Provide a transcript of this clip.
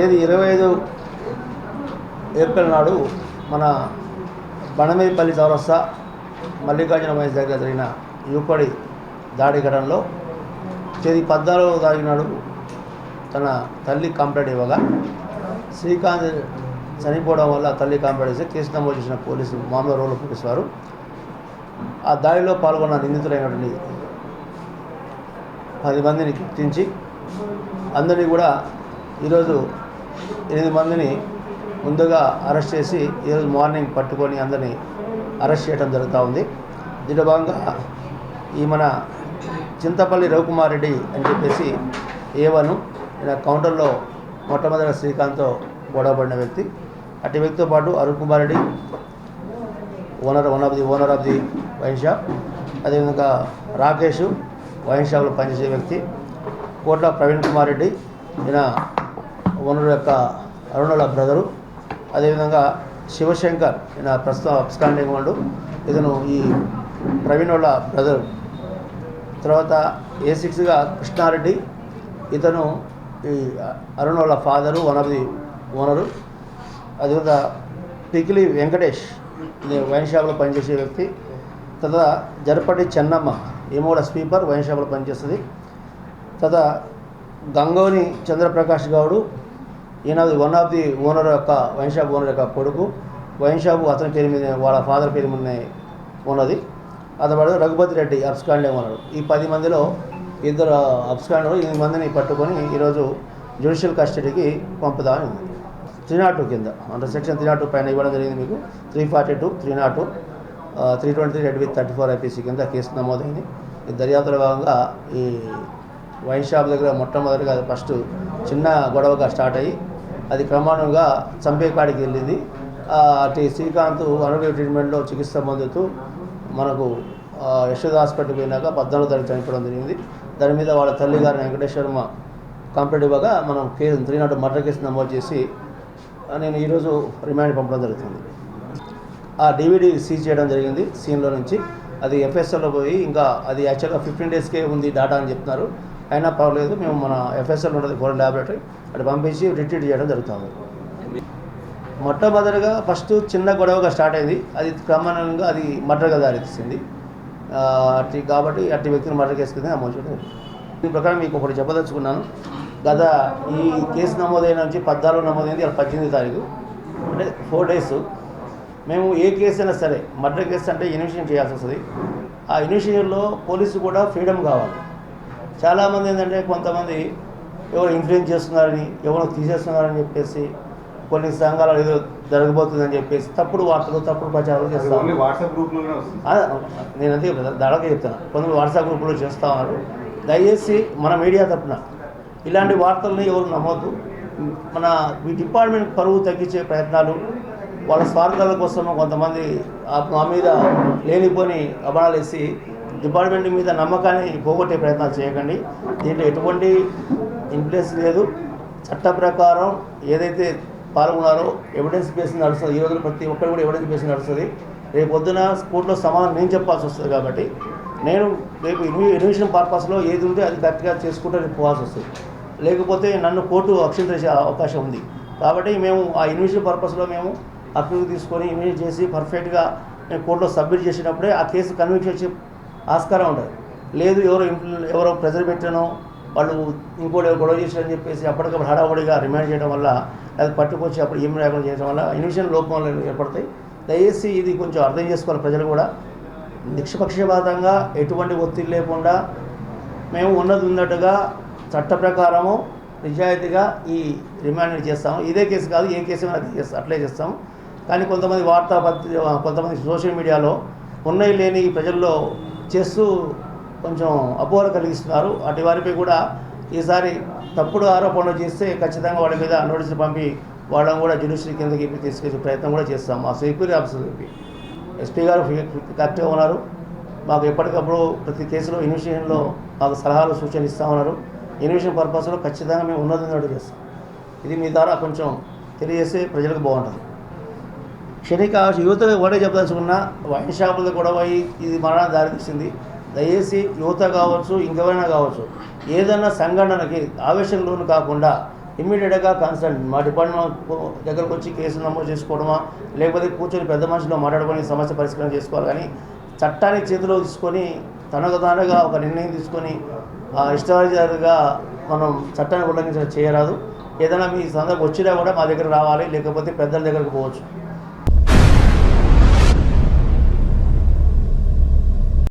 తేదీ ఇరవై ఐదు ఏప్రిల్ నాడు మన బండమేపల్లి చౌరస్తా మల్లికార్జున మహేష్ దగ్గర జరిగిన యువకుడి దాడి ఘటనలో తేదీ పద్నాలుగో తారీఖు నాడు తన తల్లి కంప్లైంట్ ఇవ్వగా శ్రీకాంత్ చనిపోవడం వల్ల తల్లి కంప్లైంట్ చేసి కేసు నమోదు చేసిన పోలీసు మామూలు రోడ్ల పోలీసు వారు ఆ దాడిలో పాల్గొన్న నిందితులైనటువంటి పది మందిని గుర్తించి అందరినీ కూడా ఈరోజు ఎనిమిది మందిని ముందుగా అరెస్ట్ చేసి ఈరోజు మార్నింగ్ పట్టుకొని అందరినీ అరెస్ట్ చేయడం జరుగుతూ ఉంది. దీంట్లో భాగంగా ఈ మన చింతపల్లి రవికుమార్ రెడ్డి అని చెప్పేసి ఏవను ఈయన కౌంటర్లో మొట్టమొదటి శ్రీకాంత్తో గొడవపడిన వ్యక్తి. అటు వ్యక్తితో పాటు Arun Kumar Reddy owner one of the owner of the wine shop. అదేవిధంగా రాకేష్ వైన్ షాప్లో పనిచేసే వ్యక్తి. కోట్ల ప్రవీణ్ కుమార్ రెడ్డి ఈయన ఓనర్ యొక్క అరుణుల బ్రదరు. అదేవిధంగా శివశంకర్ ఈయన ప్రస్తుతం అప్స్కాండింగ్ వాడు ఇతను ఈ ప్రవీణ్ వాళ్ళ బ్రదరు. తర్వాత ఏ సిక్స్గా కృష్ణారెడ్డి. ఇతను ఈ అరుణ్ వాళ్ళ father one of the owner అదేవిధంగా పికిలి వెంకటేష్ ఇది వైన్ షాప్లో పనిచేసే వ్యక్తి. తర్వాత జరపటి చెన్నమ్మ ఈమె కూడా స్వీపర్ వైన్ షాప్లో పనిచేస్తుంది. తర్వాత గంగోని చంద్రప్రకాష్ గౌడు ఈయన వన్ ఆఫ్ ది ఓనర్ యొక్క వైన్ షాప్ ఓనర్ యొక్క కొడుకు. వైన్ షాపు అతని పేరు మీద వాళ్ళ ఫాదర్ పేరు మీద ఉన్నది. అతడు రఘుపతి రెడ్డి అబ్స్కాండే ఉన్నాడు. ఈ పది మందిలో ఇద్దరు అబ్స్కాండర్ ఎనిమిది మందిని పట్టుకొని ఈరోజు జ్యుడిషియల్ కస్టడీకి పంపుదామని ఉంది. త్రీ నాట్ టూ కింద అంటే సెక్షన్ త్రీ నాట్ టూ పైన ఇవ్వడం జరిగింది మీకు. Three forty two three not two three twenty three read with thirty four IPC కింద కేసు నమోదైంది. ఈ దర్యాప్తులో భాగంగా ఈ వైన్ షాప్ దగ్గర మొట్టమొదటిగా అది ఫస్ట్ చిన్న గొడవగా స్టార్ట్ అయ్యి అది క్రమానుగా చంపేకాడికి వెళ్ళింది. అటు శ్రీకాంత్ అనుగ్రహ ట్రీట్మెంట్లో చికిత్స పొందుతూ మనకు ఆ, యశోద హాస్పిటల్కి పోయినాక పద్నాలుగు తారీఖు చనిపోవడం జరిగింది. దాని మీద వాళ్ళ తల్లి గారు వెంకటేశ్వరమ్మ కంప్లైంట్ ఇవ్వగా మనం case three not murder case నమోదు చేసి నేను ఈరోజు రిమాండ్ పంపడం జరుగుతుంది. ఆ డీవీడీ సీజ్ చేయడం జరిగింది సీన్లో నుంచి. అది ఎఫ్ఎస్ఎల్లో పోయి ఇంకా అది యాక్చువల్గా ఫిఫ్టీన్ డేస్కే ఉంది డాటా అని చెప్తున్నారు. అయినా పర్వాలేదు మేము మన ఎఫ్ఎస్ఎల్ ఉన్నది ఫోరెన్ ల్యాబొరేటరీ అటు పంపించి రిట్రీట్ చేయడం జరుగుతుంది. మొట్టమొదటిగా ఫస్ట్ చిన్న గొడవగా స్టార్ట్ అయింది. అది క్రమంగా అది మర్డర్గా దారితీసింది. అట్టి కాబట్టి అట్టి వ్యక్తిని మర్డర్ కేసు కింద నమోదు చేయడం దీని ప్రకారం మీకు ఒకటి చెప్పదలుచుకున్నాను. గత ఈ కేసు నమోదైన నుంచి పద్నాలుగు నమోదైంది అది పద్దెనిమిది తారీఖు. అంటే ఫోర్ డేస్. మేము ఏ కేసు అయినా సరే మర్డర్ కేసు అంటే ఇన్వెస్టిగేషన్ చేయాల్సి వస్తుంది. ఆ ఇన్వెస్టిగేషన్లో పోలీసు కూడా ఫ్రీడమ్ కావాలి. చాలామంది ఏంటంటే కొంతమంది ఎవరు ఇన్ఫ్లుయెన్స్ చేస్తున్నారని ఎవరో తీసేస్తున్నారని చెప్పేసి కొన్ని సంఘాలు ఏదో జరగబోతుందని చెప్పేసి తప్పుడు వార్తలు తప్పుడు ప్రచారాలు అది చేస్తాం ఓన్లీ వాట్సాప్ గ్రూప్లోనే నేను అంతే దాదాపు చెప్తాను కొంతమంది వాట్సాప్ గ్రూపులో చేస్తూ ఉన్నారు. దయచేసి మన మీడియా తరపున ఇలాంటి వార్తల్ని ఎవరు నమ్మొద్దు. మన ఈ డిపార్ట్మెంట్ పరువు తగ్గించే ప్రయత్నాలు వాళ్ళ స్వార్థాల కోసం కొంతమంది ఆ- మా మీద లేనిపోని అభాలు వేసి డిపార్ట్మెంట్ మీద నమ్మకాన్ని పోగొట్టే ప్రయత్నాలు చేయకండి. దీంట్లో ఎటువంటి ఇన్ఫ్లుయెన్స్ లేదు. చట్ట ప్రకారం ఏదైతే పాల్గొన్నారో ఎవిడెన్స్ బేస్ నడుస్తుంది. ఈ రోజు ప్రతి ఒక్కరు కూడా ఎవిడెన్స్ బేస్ నడుస్తుంది. రేపు పొద్దున స్కూల్లో సమాధానం నేను చెప్పాల్సి వస్తుంది కాబట్టి నేను రేపు ఇన్వి- ఇన్విషన్ పర్పస్లో ఏది ఉంటే అది కరెక్ట్గా చేసుకుంటే రేపు పోవాల్సి వస్తుంది. లేకపోతే నన్ను కోర్టు అక్షింతరించే అవకాశం ఉంది. కాబట్టి మేము ఆ ఇన్విషన్ పర్పస్లో మేము అక్కడికి తీసుకొని ఇన్వెస్ట్ చేసి పర్ఫెక్ట్గా మేము కోర్టులో సబ్మిట్ చేసినప్పుడే ఆ కేసు కన్విక్షన్ ఆస్కారం ఉంటుంది. లేదు ఎవరో ఇంట్లో ఎవరో ప్రెజర్ పెట్టానో వాళ్ళు ఇంకోటి గొడవ చేశారని చెప్పేసి అప్పటికప్పుడు హడావుడిగా రిమైండ్ చేయడం వల్ల అది పట్టుకొచ్చి అప్పుడు ఏం లేకుండా చేయడం వల్ల ఇన్విషన్ లోపంలో ఏర్పడతాయి. దయచేసి ఇది కొంచెం అర్థం చేసుకోవాలి ప్రజలు కూడా. నిష్పక్షపాతంగా ఎటువంటి ఒత్తిడి లేకుండా మేము ఉన్నది ఉన్నట్టుగా చట్ట ప్రకారము నిజాయితీగా ఈ రిమాండ్ చేస్తాము. ఇదే కేసు కాదు ఏ కేసు అది చేస్తాం అట్లే చేస్తాం కానీ కొంతమంది వార్తాపత్రిక కొంతమంది సోషల్ మీడియాలో ఉన్నాయి లేని ప్రజల్లో చేస్తూ కొంచెం అపోహ కలిగిస్తున్నారు. అటు వారిపై కూడా ఈసారి తప్పుడు ఆరోపణలు చేస్తే ఖచ్చితంగా వాళ్ళ మీద నోటీసులు పంపి వాళ్ళని కూడా జ్యుడిషియల్ కిందకి తీసుకొచ్చే ప్రయత్నం కూడా చేస్తాం. ఆ సెక్యూరిటీ ఆఫీసర్ చెప్పి ఎస్పీ గారు కరెక్ట్గా ఉన్నారు. మాకు ఎప్పటికప్పుడు ప్రతి కేసులో ఇన్వెస్టిగేషన్లో మాకు సలహాలు సూచనలు ఇస్తూ ఉన్నారు. ఇన్వెస్టిగేషన్ పర్పస్లో ఖచ్చితంగా మేము ఉన్నది చేస్తాం ఇది మీ ద్వారా కొంచెం తెలియజేస్తే ప్రజలకు బాగుంటుంది. క్షణిక యువత ఒకటే చెప్పదలుచుకున్న వైన్ షాపులతో గొడవ అయ్యి ఇది మరణానికి దారితీసింది. దయచేసి యువత కావచ్చు ఇంకెవరైనా కావచ్చు ఏదైనా సంఘటనకి ఆవేశం లోను కాకుండా ఇమ్మీడియట్గా కన్సల్ట్. మా డిపార్ట్మెంట్ దగ్గరకు వచ్చి కేసు నమోదు చేసుకోవడమా లేకపోతే కూర్చొని పెద్ద మనుషులు మాట్లాడుకొని సమస్య పరిష్కారం చేసుకోవాలి కానీ చట్టాన్ని చేతిలో తీసుకొని తనకు తానుగా ఒక నిర్ణయం తీసుకొని ఆ, మనం చట్టాన్ని ఉల్లంఘించడం చేయరాదు. ఏదైనా మీ సందర్భం వచ్చినా కూడా మా దగ్గర రావాలి లేకపోతే పెద్దల దగ్గరకు పోవచ్చు.